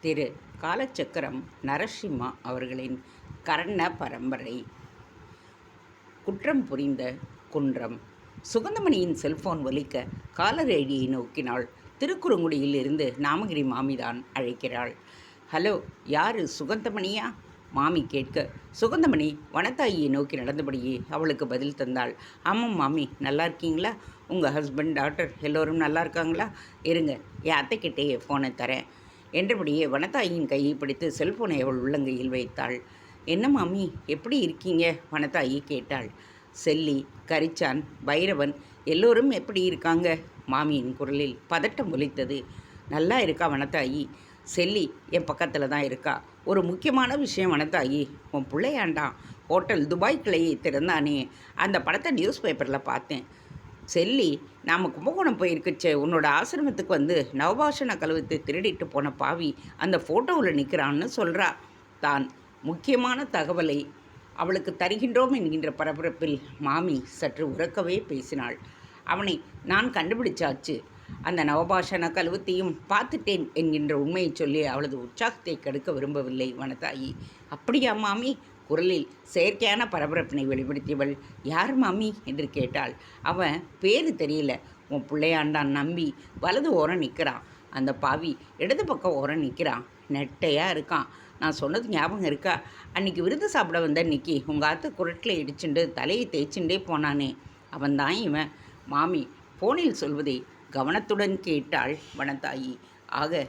திரு காலச்சக்கரம் நரசிம்மா அவர்களின் கர்ண பரம்பரை. குற்றம் புரிந்த குன்றம். சுகந்தமணியின் செல்போன் ஒலிக்க காலரேடியை நோக்கினாள் திருக்குறுங்குடியில் இருந்து நாமகிரி மாமிதான் அழைக்கிறாள். ஹலோ யாரு? சுகந்தமணியா? மாமி கேட்க. சுகந்தமணி வனத்தாயியை நோக்கி நடந்தபடியே அவளுக்கு பதில் தந்தாள். ஆமாம் மாமி நல்லா இருக்கீங்களா? உங்கள் ஹஸ்பண்ட் டாக்டர் எல்லோரும் நல்லா இருக்காங்களா? இருங்க என் அத்தைக்கிட்டேயே ஃபோனை தரேன். என்றபடியே வனத்தாயின் கையை பிடித்து செல்போனை அவள் உள்ளங்கையில் வைத்தாள். என்ன மாமி எப்படி இருக்கீங்க? வனத்தாயி கேட்டாள். செல்லி கரிச்சான் பைரவன் எல்லோரும் எப்படி இருக்காங்க? மாமியின் குரலில் பதட்டம் ஒலித்தது. நல்லா இருக்கா வனத்தாயி? செல்லி என் பக்கத்தில் தான் இருக்கா. ஒரு முக்கியமான விஷயம் வனத்தாயி உன் பிள்ளையாண்டான் ஹோட்டல் துபாய் கிளையை திறந்தானே. அந்த படத்தை நியூஸ் பேப்பரில் பார்த்தேன். செல்லி நாம் கும்பகோணம் போயிருக்குச்சே உன்னோட ஆசிரமத்துக்கு வந்து நவபாஷண கழுவத்தை திருடிட்டு போன பாவி அந்த ஃபோட்டோவில் நிற்கிறான்னு சொல்கிறா தான் முக்கியமான தகவலை அவளுக்கு தருகின்றோம் என்கின்ற பரபரப்பில் மாமி சற்று உறக்கவே பேசினாள். அவனை நான் கண்டுபிடிச்சாச்சு. அந்த நவபாஷண கழுவத்தையும் பார்த்துட்டேன் என்கின்ற உண்மையை சொல்லி அவளது உற்சாகத்தை கெடுக்க விரும்பவில்லை வனதாயி. அப்படியா மாமி? குரலில் செயற்கையான பரபரப்பினை வெளிப்படுத்தியவள் யார் மாமி என்று கேட்டாள். அவன் பேரு தெரியல. உன் பிள்ளையாண்டான் நம்பி வலது ஓரம் நிற்கிறான் அந்த பாவி இடது பக்கம் ஓரம் நிற்கிறான் நெட்டையாக இருக்கான். நான் சொன்னது ஞாபகம் இருக்கா? அன்னைக்கு விருது சாப்பிட வந்த நிக்கி உங்கள் ஆத்து குரட்டில் இடிச்சுண்டு தலையை தேய்ச்சுண்டே போனானே. அவன்தான் இவன். மாமி போனில் சொல்வதை கவனத்துடன் கேட்டாள் வனத்தாயி. ஆக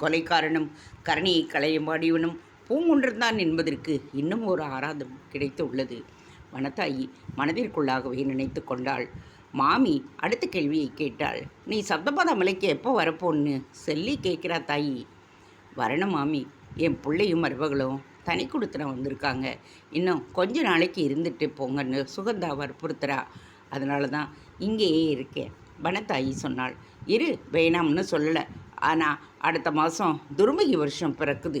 கொலைக்காரனும் கரணியை களையமாடியவனும் பூங்குன்றந்தான் என்பதற்கு இன்னும் ஒரு ஆராதம் கிடைத்து உள்ளது வனத்தாயி மனதிற்குள்ளாகவே நினைத்து கொண்டாள். மாமி அடுத்த கேள்வியை கேட்டாள். நீ சப்தபாத மலைக்கு எப்போ வரப்போன்னு செல்லி கேட்குறா தாயி. வரணும் மாமி. என் பிள்ளையும் மருமகளும் தனி கொடுத்துன வந்திருக்காங்க. இன்னும் கொஞ்ச நாளைக்கு இருந்துட்டு போங்கன்னு சுகந்தா வற்புறுத்துறா. அதனால தான் இங்கேயே இருக்கேன். வனத்தாயி சொன்னாள். இரு வேணாம்னு சொல்லலை. ஆனால் அடுத்த மாதம் துருமகி வருஷம் பிறக்குது.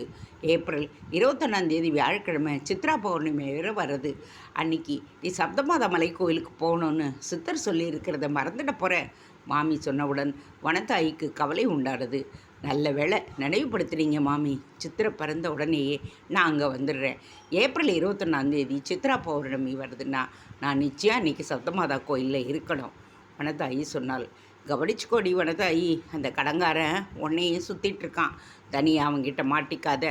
ஏப்ரல் இருபத்தொன்னாந்தேதி வியாழக்கிழமை சித்ரா பௌர்ணமி வேறு வருது அன்னைக்கு நீ சப்தமாதா மலை கோயிலுக்கு போகணுன்னு சித்தர் சொல்லி இருக்கிறத மறந்துட போகிற மாமி சொன்னவுடன் வனத்தாய்க்கு கவலை உண்டாடுது நல்ல வேளை நினைவுபடுத்துறீங்க மாமி. சித்திரை பிறந்த உடனேயே நான் அங்கே வந்துடுறேன். ஏப்ரல் இருபத்தொன்னாந்தேதி சித்ரா பௌர்ணமி வருதுன்னா நான் நிச்சயம் அன்றைக்கி சப்தமாதா கோயிலில் இருக்கணும். வனதாயி சொன்னாள். கவனிச்சுக்கோடி வனதாயி அந்த கடங்காரன் உன்னையும் சுற்றிட்டு இருக்கான் தனியாக அவங்கிட்ட மாட்டிக்காத.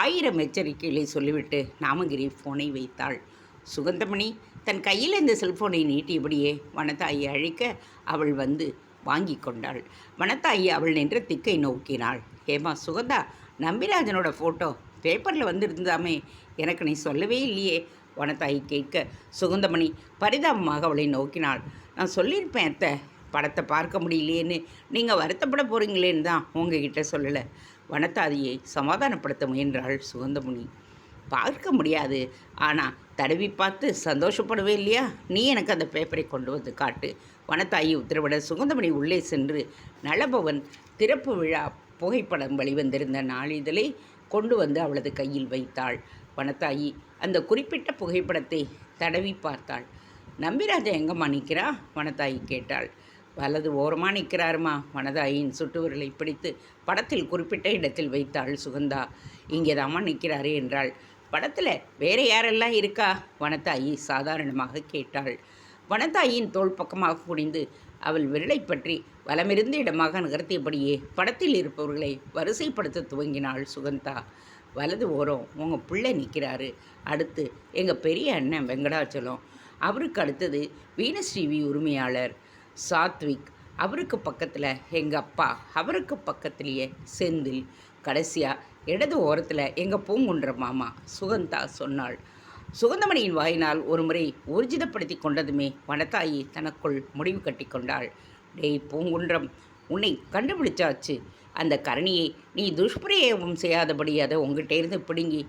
ஆயிரம் எச்சரிக்கைகளை சொல்லிவிட்டு நாமகிரி ஃபோனை வைத்தாள். சுகந்தமணி தன் கையில் இந்த செல்ஃபோனை நீட்டியபடியே வனதாயி அழைக்க அவள் வந்து வாங்கி கொண்டாள். வனத்தாயி அவள் நின்ற திக்கை நோக்கினாள். ஏமா சுகந்தா நம்பிராஜனோட ஃபோட்டோ பேப்பரில் வந்திருந்தாமே எனக்கு நீ சொல்லவே இல்லையே வனத்தாயி கேட்க. சுகந்தமணி பரிதாபமாக அவளை நோக்கினாள். நான் சொல்லியிருப்பேன் அத்தை. படத்தை பார்க்க முடியலையேன்னு நீங்கள் வருத்தப்பட போகிறீங்களேன்னு தான் உங்ககிட்ட சொல்லலை. வனத்தாதியை சமாதானப்படுத்த முயன்றாள் சுகந்தமுனி. பார்க்க முடியாது. ஆனால் தடவி பார்த்து சந்தோஷப்படவே இல்லையா? நீ எனக்கு அந்த பேப்பரை கொண்டு வந்து காட்டு. வனத்தாயி உத்தரவிட சுகந்தமணி உள்ளே சென்று நலபவன் திறப்பு விழா புகைப்படம் வெளிவந்திருந்த நாளிதழை கொண்டு வந்து அவளது கையில் வைத்தாள். வனத்தாயி அந்த குறிப்பிட்ட புகைப்படத்தை தடவி பார்த்தாள். நம்பிராஜா எங்கம்மா நிற்கிறா வனத்தாயி கேட்டாள். வலது ஓரமாக நிற்கிறாருமா வனதாயின் சுட்டுவிரலை பிடித்து படத்தில் குறிப்பிட்ட இடத்தில் வைத்தாள் சுகந்தா. இங்கேதாம்மா நிற்கிறாரு என்றாள். படத்தில் வேறு யாரெல்லாம் இருக்கா? வனத்தாயி சாதாரணமாக கேட்டாள். வனத்தாயின் தோள் பக்கமாக குனிந்து அவள் விரலை பற்றி வலமிருந்த இடமாக நகர்த்தியபடியே படத்தில் இருப்பவர்களை வரிசைப்படுத்த துவங்கினாள் சுகந்தா. வலது ஓரம் உங்கள் பிள்ளை நிற்கிறாரு அடுத்து எங்கள் பெரிய அண்ணன் வெங்கடாச்சலம். அவருக்கு அடுத்தது வீணஸ்ரீவி உரிமையாளர். சாத்விக் அவருக்கு பக்கத்தில் எங்கள் அப்பா அவருக்கு பக்கத்துலேயே செந்தில். கடைசியாக இடது ஓரத்தில் எங்கள் பூங்குன்ற மாமா சுகந்தா சொன்னாள். சுகந்தமணியின் வாயினால் ஒரு முறை ஊர்ஜிதப்படுத்தி கொண்டதுமே வனத்தாயி தனக்குள் முடிவு கட்டி கொண்டாள். டேய் பூங்குன்றம் உன்னை கண்டுபிடிச்சாச்சு. அந்த கரணியை நீ துஷ்பிரயோகம் செய்யாதபடி அதை உங்ககிட்ட இருந்து பிடுங்கி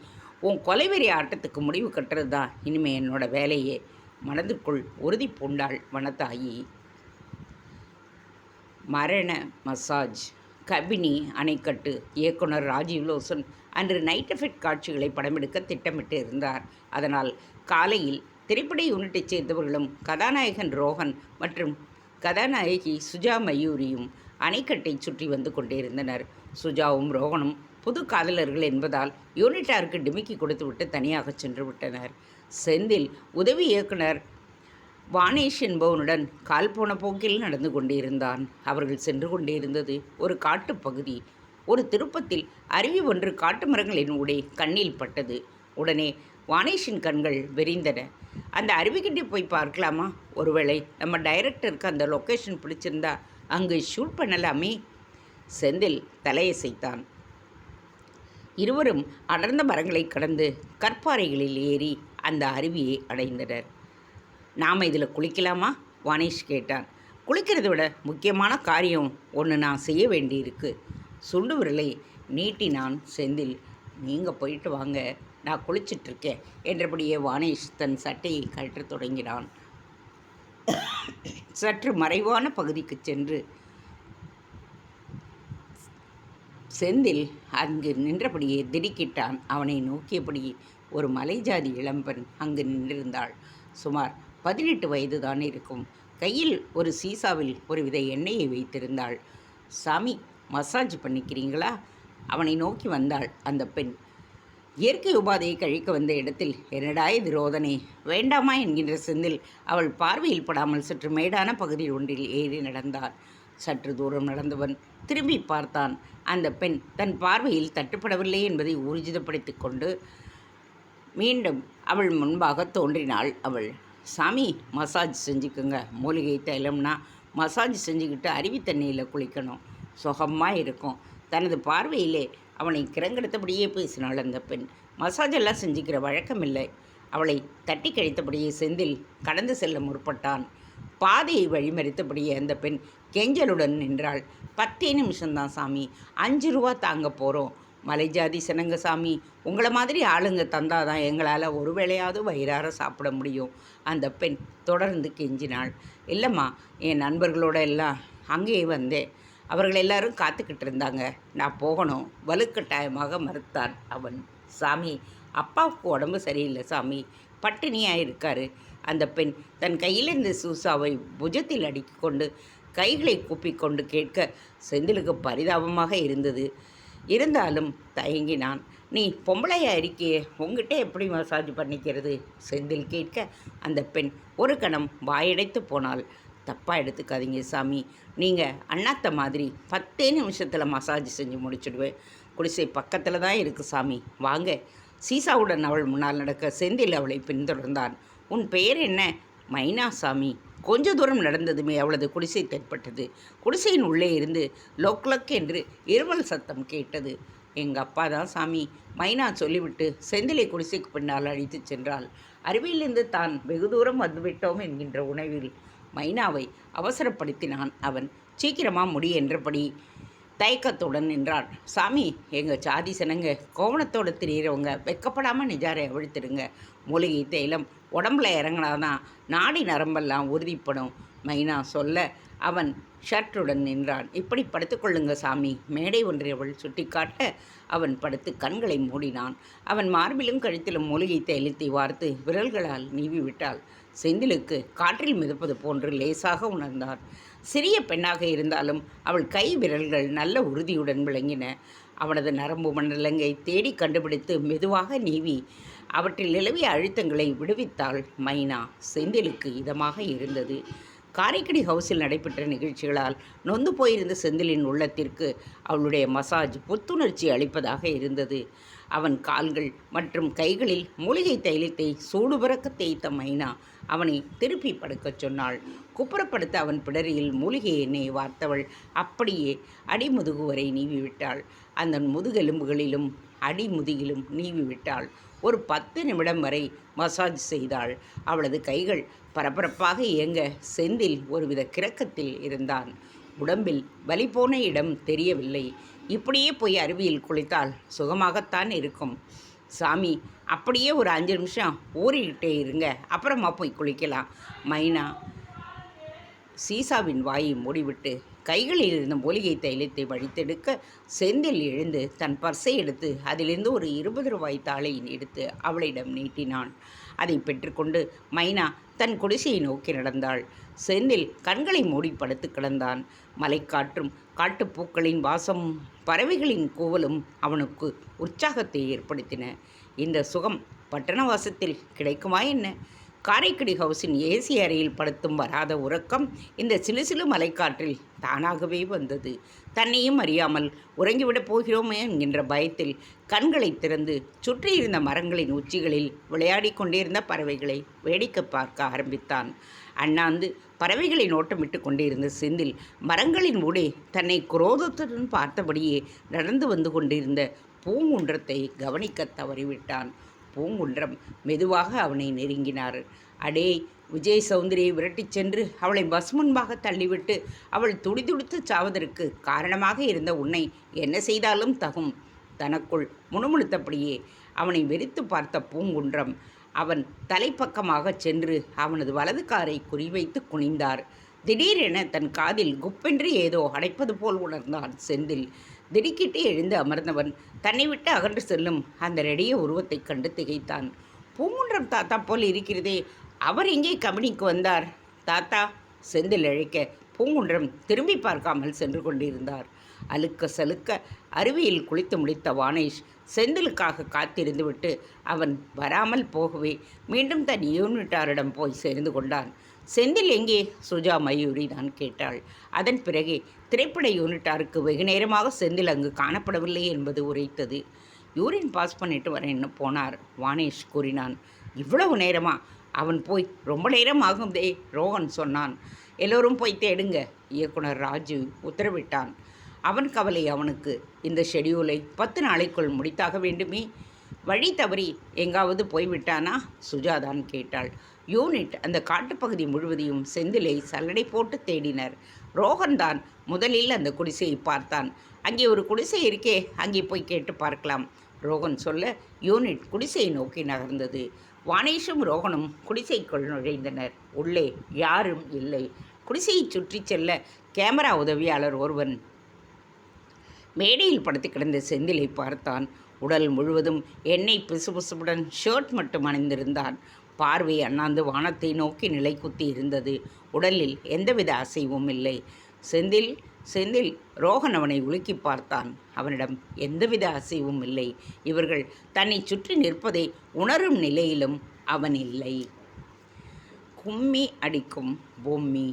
உன் கொலைவெறி ஆட்டத்துக்கு முடிவு கட்டுறது தான் இனிமே என்னோட வேலையே மனதுக்குள் உறுதி பூண்டாள் வனத்தாயி. மரண மசாஜ். கபினி அணைக்கட்டு. இயக்குனர் ராஜீவ் லோசன் அன்று நைட் எஃபெக்ட் காட்சிகளை படமெடுக்க திட்டமிட்டு இருந்தார். அதனால் காலையில் திரைப்பட யூனிட்டைச் சேர்ந்தவர்களும் கதாநாயகன் ரோஹன் மற்றும் கதாநாயகி சுஜா மயூரியும் அணைக்கட்டை சுற்றி வந்து கொண்டிருந்தனர். சுஜாவும் ரோகனும் புது காதலர்கள் என்பதால் யூனிட்டாருக்கு டிமிக்கி கொடுத்துவிட்டு தனியாக சென்று விட்டனர். செந்தில் உதவி இயக்குனர் வானேஷ் என்பவனுடன் கால் போன போக்கில் நடந்து கொண்டிருந்தான். அவர்கள் சென்று கொண்டிருந்தது ஒரு காட்டுப்பகுதி ஒரு திருப்பத்தில் அருவி ஒன்று காட்டு மரங்களின் ஊடே கண்ணில் பட்டது. உடனே வானேஷின் கண்கள் விரிந்தன. அந்த அருவிக்கிட்டே போய் பார்க்கலாமா? ஒருவேளை நம்ம டைரக்டருக்கு அந்த லொக்கேஷன் பிடிச்சிருந்தா அங்கு ஷூட் பண்ணலாமே? செந்தில் தலையசைத்தான். இருவரும் அடர்ந்த மரங்களை கடந்து கற்பாறைகளில் ஏறி அந்த அருவியை அடைந்தனர். நாம் இதில் குளிக்கலாமா? வனேஷ் கேட்டான் குளிக்கிறதை விட முக்கியமான காரியம் ஒன்று நான் செய்ய வேண்டியிருக்கு. சுண்டு விரலை நீட்டினான் செந்தில். நீங்கள் போயிட்டு வாங்க. நான் குளிச்சிட்ருக்கேன் என்றபடியே வானேஷ் தன் சட்டையை கழற்றத் தொடங்கினான். சற்று மறைவான பகுதிக்கு சென்று செந்தில் அங்கு நின்றபடியே திடுக்கிட்டான். அவனை நோக்கியபடி ஒரு மலைஜாதி இளம்பெண் அங்கு நின்றிருந்தாள். சுமார் பதினெட்டு வயது தான் இருக்கும். கையில் ஒரு சீசாவில் ஒரு வித எண்ணெயை வைத்திருந்தாள். சாமி மசாஜ் பண்ணிக்கிறீங்களா? அவனை நோக்கி வந்தாள் அந்த பெண். இயற்கை உபாதையை கழிக்க வந்த இடத்தில் என்னடா இது ரோதனை? வேண்டாமா? என்கின்ற செந்தில் அவள் பார்வையில் படாமல் சற்று மேடான பகுதி ஒன்றில் ஏறி நடந்தான் சற்று தூரம் நடந்தவன் திரும்பி பார்த்தான். அந்த பெண் தன் பார்வையில் தட்டுப்படவில்லை என்பதை ஊர்ஜிதப்படுத்தி கொண்டு மீண்டும் அவள் முன்பாக தோன்றினாள் அவள். சாமி மசாஜ் செஞ்சுக்குங்க. மூலிகை தைலம்னா மசாஜ் செஞ்சுக்கிட்டு அருவி தண்ணியில் குளிக்கணும். சுகமாக இருக்கும். தனது பார்வையிலே அவனை கிறங்கெடுத்தபடியே பேசினாள் அந்த பெண். மசாஜ் எல்லாம் செஞ்சுக்கிற வழக்கமில்லை. அவளை தட்டி கழித்தபடியே செந்தில் கடந்து செல்ல முற்பட்டான். பாதையை வழிமறித்தபடியே அந்த பெண் கெஞ்சலுடன் நின்றாள். பத்தே நிமிஷம்தான் சாமி. அஞ்சு ரூபா தாங்க போகிறோம் மலைஜாதி சனங்க சாமி உங்களை மாதிரி ஆளுங்க தந்தாதான் எங்களால் ஒரு வேளையாவது வயிறார சாப்பிட முடியும். அந்த பெண் தொடர்ந்து கெஞ்சினாள். இல்லைம்மா என் நண்பர்களோட எல்லாம் அங்கேயே வந்தேன். அவர்கள் எல்லாரும் காத்துக்கிட்டு இருந்தாங்க. நான் போகணும். வலுக்கட்டாயமாக மறுத்தான் அவன். சாமி அப்பாவுக்கு உடம்பு சரியில்லை சாமி. பட்டினியாக இருக்காரு. அந்த பெண் தன் கையில் இருந்த சூசாவை புஜத்தில் அடிக்கொண்டு கைகளை கூப்பிக்கொண்டு கேட்க செந்திலுக்கு பரிதாபமாக இருந்தது. இருந்தாலும் தயங்கினான். நீ பொம்பளையா இருக்கியே உங்ககிட்ட எப்படி மசாஜ் பண்ணிக்கிறது? செந்தில் கேட்க அந்த பெண் ஒரு கணம் வாயடைத்து போனாள். தப்பாக எடுத்துக்காதீங்க சாமி. நீங்கள் அண்ணாத்த மாதிரி பத்தே நிமிஷத்தில் மசாஜ் செஞ்சு முடிச்சுடுவேன். குடிசை பக்கத்தில் தான் இருக்குது சாமி. வாங்க. சீசாவுடன் அவள் முன்னால் நடக்க செந்தில் அவளை பின்தொடர்ந்தான். உன் பெயர் என்ன? மைனா சாமி. கொஞ்ச தூரம் நடந்ததுமே அவளது குடிசை தென்பட்டது. குடிசையின் உள்ளே இருந்து லொக் லொக் என்று இருமல் சத்தம் கேட்டது. எங்கள் அப்பா தான் சாமி. மைனா சொல்லிவிட்டு செந்திலை குடிசைக்கு பின்னால் அழைத்துச் சென்றாள். அருவியிலிருந்து தான் வெகு தூரம் வந்துவிட்டோம் என்கின்ற உணவில் மைனாவை அவசரப்படுத்தினான் அவன். சீக்கிரமாக முடி என்றபடி தயக்கத்துடன் நின்றான் சாமி எங்கள் சாதி சனங்க கோவணத்தோடு திரியிறவங்க வெக்கப்படாமல் நிஜாரை அவிழ்த்திடுங்க. மூலிகை தைலம் உடம்புல இறங்கினாதான் நாடி நரம்பெல்லாம் உறுதிப்படும் மைனா சொல்ல அவன் ஷர்ட்டுடன் நின்றான். இப்படி படுத்துக்கொள்ளுங்க சாமி. மேடை ஒன்றை அவள் சுட்டிக்காட்ட அவன் படுத்து கண்களை மூடினான். அவன் மார்பிலும் கழுத்திலும் மூலிகை தைலத்தை வார்த்து விரல்களால் நீவி விட்டாள் செந்திலுக்கு காற்றில் மிதப்பது போன்று லேசாக உணர்ந்தார். சிறிய பெண்ணாக இருந்தாலும் அவள் கை விரல்கள் நல்ல உறுதியுடன் விளங்கின. அவனது நரம்பு மண்டலங்கை தேடி கண்டுபிடித்து மெதுவாக நீவி அவற்றில் நிலவிய அழுத்தங்களை விடுவித்தாள் மைனா. செந்திலுக்கு இதமாக இருந்தது. காரைக்கடி ஹவுஸில் நடைபெற்ற நிகழ்ச்சிகளால் நொந்து போயிருந்த செந்திலின் உள்ளத்திற்கு அவளுடைய மசாஜ் புத்துணர்ச்சி அளிப்பதாக இருந்தது. அவன் கால்கள் மற்றும் கைகளில் மூலிகை தைலத்தை சூடுபறக்க தேய்த்த மைனா அவனை திருப்பி படுக்கச் சொன்னாள். குப்புறப்படுத்த அவன் பிடரியில் மூலிகை எண்ணெயை வார்த்தவள் அப்படியே அடிமுதுகு வரை நீவி விட்டாள் அந்த முதுகெலும்புகளிலும் அடிமுதுகிலும் நீவி விட்டாள் ஒரு பத்து நிமிடம் வரை மசாஜ் செய்தாள். அவளது கைகள் பரபரப்பாக இயங்க செந்தில் ஒருவித கிறக்கத்தில் இருந்தான். உடம்பில் வலி போன இடம் தெரியவில்லை. இப்படியே போய் அருவியில் குளித்தால் சுகமாகத்தான் இருக்கும். சாமி அப்படியே ஒரு அஞ்சு நிமிஷம் ஊறிக்கிட்டே இருங்க. அப்புறமா போய் குளிக்கலாம். மைனா சீசாவின் வாயை மூடிவிட்டு கைகளில் இருந்த மூலிகை தைலத்தை வழித்தெடுக்க செந்தில் எழுந்து தன் பர்ஸை எடுத்து அதிலிருந்து ஒரு இருபது ரூபாய் தாளையின் எடுத்து அவளிடம் நீட்டினான். அதை பெற்றுக்கொண்டு மைனா தன் குடிசையை நோக்கி நடந்தாள். செந்தில் கண்களை மூடி படுத்து கிடந்தான். மலைக்காற்றும் காட்டுப்பூக்களின் வாசமும் பறவைகளின் கூவலும் அவனுக்கு உற்சாகத்தை ஏற்படுத்தின. இந்த சுகம் பட்டணவாசத்தில் கிடைக்குமா என்ன? காரைக்குடி ஹவுஸின் ஏசி அறையில் படுத்தும் வராத உறக்கம் இந்த சிலு சிலு மலைக்காற்றில் தானாகவே வந்தது. தன்னையும் அறியாமல் உறங்கிவிடப் போகிறோமே என்கின்ற பயத்தில் கண்களை திறந்து சுற்றியிருந்த மரங்களின் உச்சிகளில் விளையாடி கொண்டிருந்த பறவைகளை வேடிக்கை பார்க்க ஆரம்பித்தான். அண்ணாந்து பறவைகளை நோட்டமிட்டு கொண்டிருந்த செந்தில் மரங்களின் ஊடே தன்னை குரோதத்துடன் பார்த்தபடியே நடந்து வந்து கொண்டிருந்த பூங்குன்றத்தை கவனிக்க தவறிவிட்டான். பூங்குன்றம் மெதுவாக அவனை நெருங்கினார். அடே விஜய் சௌந்தரியை விரட்டிச் சென்று அவளை பஸ் முன்பாக தள்ளிவிட்டு அவள் துடிதுடித்து சாவதற்கு காரணமாக இருந்த உன்னை என்ன செய்தாலும் தகும். தனக்குள் முணுமுணுத்தபடியே அவனை வெறித்து பார்த்த பூங்குன்றம் அவன் தலைப்பக்கமாக சென்று அவனது வலது காரை குறிவைத்து குனிந்தார். திடீரென தன் காதில் குப்பென்று ஏதோ அடைப்பது போல் உணர்ந்தான் செந்தில். திடுக்கிட்டு எழுந்து அமர்ந்தவன் தன்னை விட்டு அகன்று செல்லும் அந்த ரெடிய உருவத்தைக் கண்டு திகைத்தான். பூங்குன்றம் தாத்தா போல் இருக்கிறதே அவர் எங்கே கம்பெனிக்கு வந்தார்? தாத்தா செந்தில் அழைக்க பூங்குன்றம் திரும்பி பார்க்காமல் சென்று கொண்டிருந்தார். அழுக்க சலுக்க அருவியில் குளித்து முடித்த வானேஷ் செந்திலுக்காக காத்திருந்துவிட்டு அவன் வராமல் போகவே மீண்டும் தன் யூனிட்டாரிடம் போய் சேர்ந்து கொண்டான். செந்தில் எங்கே? சுஜா மயூரி தான் கேட்டாள். அதன் பிறகே திரைப்பட யூனிட்டாருக்கு வெகு நேரமாக செந்தில் அங்கு காணப்படவில்லை என்பது உரைத்தது. யூரின் பாஸ் பண்ணிட்டு வரேன்னு போனார் வானேஷ் கூறினான். இவ்வளவு நேரமா? அவன் போய் ரொம்ப நேரம் ஆகுதே ரோகன் சொன்னான். எல்லோரும் போய் தேடுங்க இயக்குனர் ராஜு உத்தரவிட்டான். அவன் கவலை அவனுக்கு. இந்த ஷெடியூலை பத்து நாளைக்குள் முடித்தாக வேண்டுமே? வழி தவறி எங்காவது போய்விட்டானா? சுஜாதான் கேட்டாள். யூனிட் அந்த காட்டுப்பகுதி முழுவதையும் செந்திலை சல்லடை போட்டு தேடினர். ரோஹன் தான் முதலில் அந்த குடிசையை பார்த்தான். அங்கே ஒரு குடிசை இருக்கே அங்கே போய் கேட்டு பார்க்கலாம். ரோகன் சொல்ல யூனிட் குடிசையை நோக்கி நகர்ந்தது. வானேஷும் ரோகனும் குடிசைக்குள் நுழைந்தனர். உள்ளே யாரும் இல்லை. குடிசையை சுற்றி செல்ல கேமரா உதவியாளர் ஒருவன். மேடையில் படுத்து கிடந்த செந்திலை பார்த்தான். உடல் முழுவதும் எண்ணெய் பிசுபிசுப்புடன் ஷர்ட் மட்டும் அணிந்திருந்தான். பார்வை அண்ணாந்து வானத்தை நோக்கி நிலை குத்தி இருந்தது. உடலில் எந்தவித அசைவும் இல்லை. செந்தில் செந்தில் ரோகன் அவனை உலுக்கி பார்த்தான். அவனிடம் எந்தவித அசைவும் இல்லை. இவர்கள் தன்னை சுற்றி நிற்பதை உணரும் நிலையிலும் அவன் இல்லை. கும்மி அடிக்கும் பொம்மி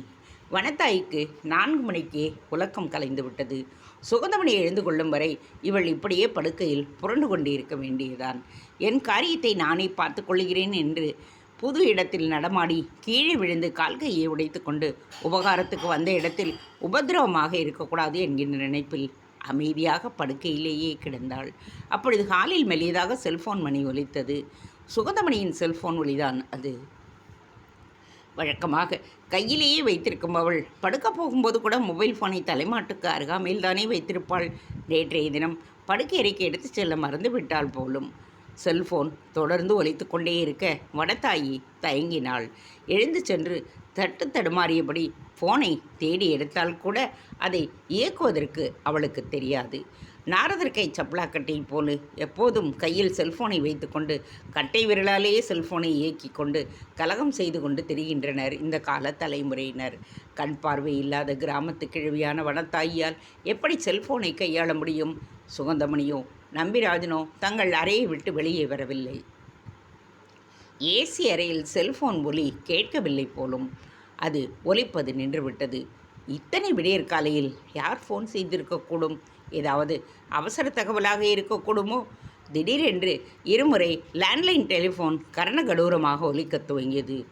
வனத்தாய்க்கு நான்கு மணிக்கே உலக்கம் கலைந்து விட்டது. சுகந்தமணி எழுந்து கொள்ளும் வரை இவள் இப்படியே படுக்கையில் புரண்டு கொண்டிருக்க வேண்டியதான் என் காரியத்தை நானே பார்த்து கொள்கிறேன் என்று புது இடத்தில் நடமாடி கீழே விழுந்து கால்கையை உடைத்து கொண்டு உபகாரத்துக்கு வந்த இடத்தில் உபதிரவமாக இருக்கக்கூடாது என்கின்ற நினைப்பில் அமைதியாக படுக்கையிலேயே கிடந்தாள். அப்பொழுது ஹாலில் மெல்லியதாக செல்போன் மணி ஒலித்தது. சுகந்தமணியின் செல்போன் ஒலிதான் அது. வழக்கமாக கையிலேயே வைத்திருக்கும் அவள் படுக்க போகும்போது கூட மொபைல் ஃபோனை தலைமாட்டுக்கு அருகாமையில் தானே வைத்திருப்பாள். நேற்றைய தினம் படுக்கை அறைக்கு எடுத்துச் செல்ல மறந்து விட்டாள் போலும். செல்போன் தொடர்ந்து ஒலித்து கொண்டே இருக்க வடத்தாயி தயங்கினாள். எழுந்து சென்று தட்டு தடுமாறியபடி ஃபோனை தேடி எடுத்தால் கூட அதை இயக்குவதற்கு அவளுக்கு தெரியாது. நாரதற்கை சப்ளாக்கட்டை போல. எப்போதும் கையில் செல்போனை வைத்துக்கொண்டு கட்டை விரலாலேயே செல்போனை இயக்கி கொண்டு கலகம் செய்து கொண்டு திரிகின்றனர் இந்த கால தலைமுறையினர். கண் பார்வை இல்லாத கிராமத்து கிழவியான வனத்தாயியால் எப்படி செல்போனை கையாள முடியும்? சுகந்தமணியோ நம்பிராஜனோ தங்கள் அறையை விட்டு வெளியே வரவில்லை. ஏசி அறையில் செல்போன் ஒலி கேட்கவில்லை போலும் அது ஒலிப்பது நின்றுவிட்டது. இத்தனை விடியற் காலையில் யார் ஃபோன் செய்திருக்கக்கூடும்? ஏதாவது அவசர தகவலாக இருக்கக்கூடுமோ? திடீரென்று இருமுறை லேண்ட்லைன் டெலிஃபோன் கரணகடூரமாக ஒலிக்கத் துவங்கியது.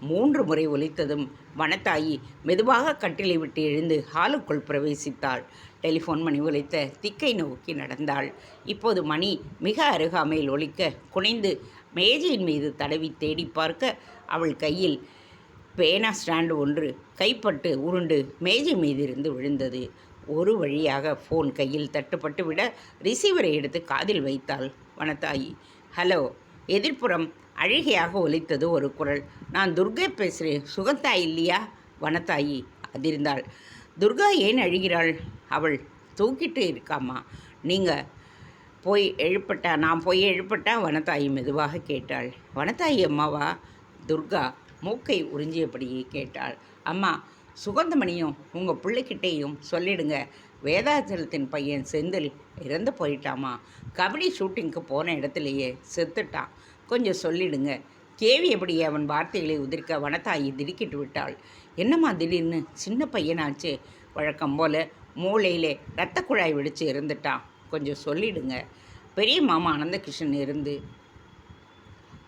மூன்று முறை ஒலித்ததும் வனத்தாயி மெதுவாக கட்டிலை விட்டு எழுந்து ஹாலுக்குள் பிரவேசித்தாள். டெலிஃபோன் மணி ஒலித்த திக்கை நோக்கி நடந்தாள். இப்போது மணி மிக அருகாமையில் ஒலிக்க குனைந்து மேஜையின் மீது தடவி தேடி பார்க்க அவள் கையில் பேனா ஸ்டாண்டு ஒன்று கைப்பட்டு உருண்டு மேஜை மீதிருந்து விழுந்தது. ஒரு வழியாக ஃபோன் கையில் தட்டுப்பட்டு விட ரிசீவரை எடுத்து காதில் வைத்தாள். வனத்தாயி ஹலோ எதிர்ப்புறம் அழுகையாக ஒலித்தது ஒரு குரல். நான் துர்கை பேசுகிறேன் சுகத்தாய் இல்லையா? வனத்தாயி அதிர்ந்தாள். துர்கா ஏன் அழுகிறாள்? அவள் தூக்கிட்டு இருக்காம்மா. நீங்கள் போய் எழுப்பட்டா நான் போய் எழுப்பட்டா வனத்தாயி மெதுவாக கேட்டாள். வனத்தாயி அம்மாவா? துர்கா மூக்கை உறிஞ்சியபடியே கேட்டாள். அம்மா சுகந்தமணியும் உங்கள் பிள்ளைக்கிட்டேயும் சொல்லிடுங்க. வேதாச்சலத்தின் பையன் செந்தில் இறந்து போயிட்டாமா? கபடி ஷூட்டிங்க்கு போன இடத்துலையே செத்துட்டான். கொஞ்சம் சொல்லிடுங்க. கேவி எப்படி அவன் வார்த்தைகளை உதிர்க்க வனத்தாயி திடுக்கிட்டு விட்டாள். என்னம்மா திடீர்னு சின்ன பையனாச்சே? வழக்கம் போல் மூளையிலே இரத்த குழாய் வெடிச்சு இருந்துட்டான் கொஞ்சம் சொல்லிடுங்க. பெரிய மாமா அனந்தகிருஷ்ணன் இருந்து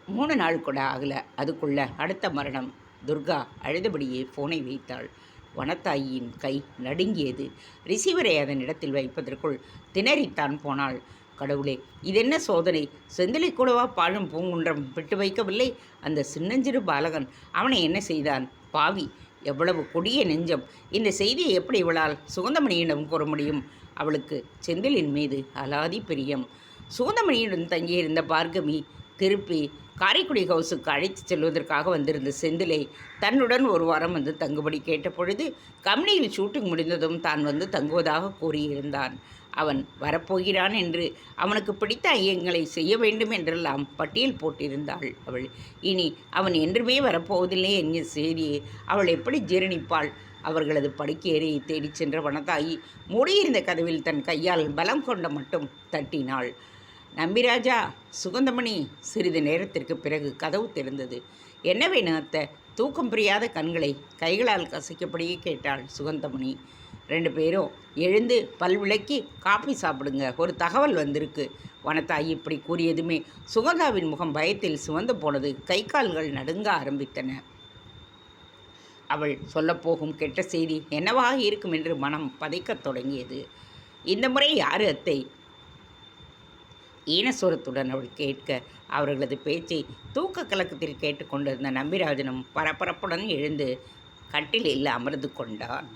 மூணு நாள் கூட ஆகலை. அதுக்குள்ள அடுத்த மரணம். துர்கா அழுதபடியே ஃபோனை வைத்தாள். வனத்தாயின் கை நடுங்கியது. ரிசீவரை அதன் இடத்தில் வைப்பதற்குள் திணறித்தான் போனாள். கடவுளே இதென்ன சோதனை? செந்திலை கூடவா பாழும் பூங்குன்றம் விட்டு வைக்கவில்லை? அந்த சின்னஞ்சிறு பாலகன் அவனை என்ன செய்தான்? பாவி எவ்வளவு கொடிய நெஞ்சம். இந்த செய்தியை எப்படி இவளால் சுகந்தமணியிடம் கூற முடியும்? அவளுக்கு செந்திலின் மீது அலாதி பிரியம். சுகந்தமணியிடம் தங்கியிருந்த பார்கவி திருப்பி காரைக்குடி ஹவுஸுக்கு அழைத்து செல்வதற்காக வந்திருந்த செந்திலை தன்னுடன் ஒரு வாரம் வந்து தங்குபடி கேட்ட பொழுது கம்பெனியில் ஷூட்டிங் முடிந்ததும் தான் வந்து தங்குவதாக கூறியிருந்தான். அவன் வரப்போகிறான் என்று அவனுக்கு பிடித்த ஐயங்களை செய்ய வேண்டும் என்றெல்லாம் பட்டியல் போட்டிருந்தாள் அவள். இனி அவன் என்றுமே வரப்போவதில்லை என்கிற செய்தியை அவள் எப்படி ஜீரணிப்பாள்? அவர்களது படுக்கையறையை தேடிச் சென்ற வனதாயி மூடியிருந்த கதவில் தன் கையால் பலம் கொண்ட மட்டும் தட்டினாள். நம்பிராஜா சுகந்தமணி சிறிது நேரத்திற்கு பிறகு கதவு திறந்தது. என்ன வேணும் அத்தை? தூக்கம் புரியாத கண்களை கைகளால் கசைக்கப்படியே கேட்டாள் சுகந்தமணி. ரெண்டு பேரும் எழுந்து பல் விளக்கி காபி சாப்பிடுங்க. ஒரு தகவல் வந்திருக்கு வனத்தாய் இப்படி கூறியதுமே சுகந்தாவின் முகம் பயத்தில் சுவந்து போனது. கை கால்கள் நடுங்க ஆரம்பித்தன. அவள் சொல்லப்போகும் கெட்ட செய்தி என்னவாக இருக்கும் என்று மனம் பதைக்கத் தொடங்கியது. இந்த முறை யாரு அத்தை? ஈனஸ்வரத்துடன் அவள் கேட்க அவர்களது பேச்சை தூக்க கலக்கத்தில் கேட்டுக்கொண்டிருந்த நம்பிராஜனும் பரபரப்புடன் எழுந்து கட்டிலில் அமர்ந்து கொண்டான்.